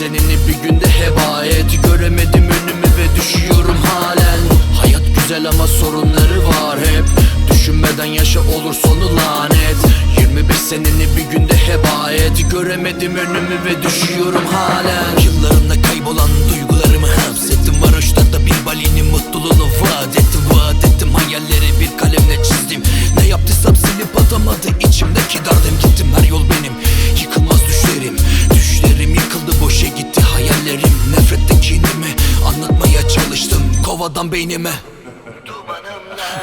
25 seneni bir günde heba et Göremedim önümü ve düşüyorum halen. Hayat güzel ama sorunları var hep. Düşünmeden yaşa olur sonu lanet. 25 seneni bir günde heba et Göremedim önümü ve düşüyorum halen. Yıllarımda kaybolan duygularımı hapsettim. Varoşlarda bir balini mutluluğunu vaat ettim. Vaat ettim hayalleri bir kalemle çizdim. Ne yaptıysam silip atamadı içimdeki dardım Gittim her yol benim Kovadan beynime.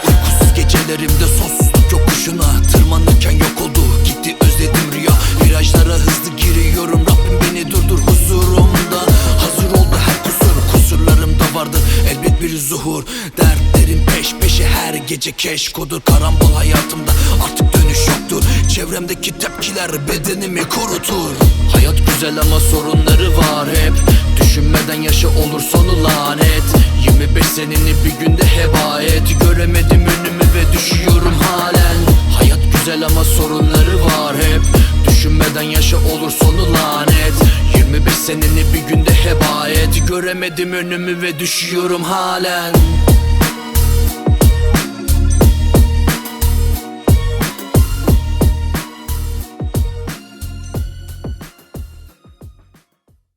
Uykusuz gecelerimde sonsuzluk yokuşuna Tırmanırken yok oldu. Gitti özledim rüya. Virajlara hızlı giriyorum. Rabbim beni durdur huzurumda. Hazır oldu her kusur. Kusurlarımda vardı. Elbet bir zuhur. Dertlerim peş peşe her gece keşkodur. Karambol hayatımda artık dönüş yoktur. Çevremdeki tepkiler bedenimi kurutur. Hayat güzel ama sorunları var. Hep 25 seneni bir günde heba et Göremedim önümü ve düşüyorum halen. Hayat güzel ama sorunları var hep. Düşünmeden yaşa olur sonu lanet. 25 seneni bir günde heba et Göremedim önümü ve düşüyorum halen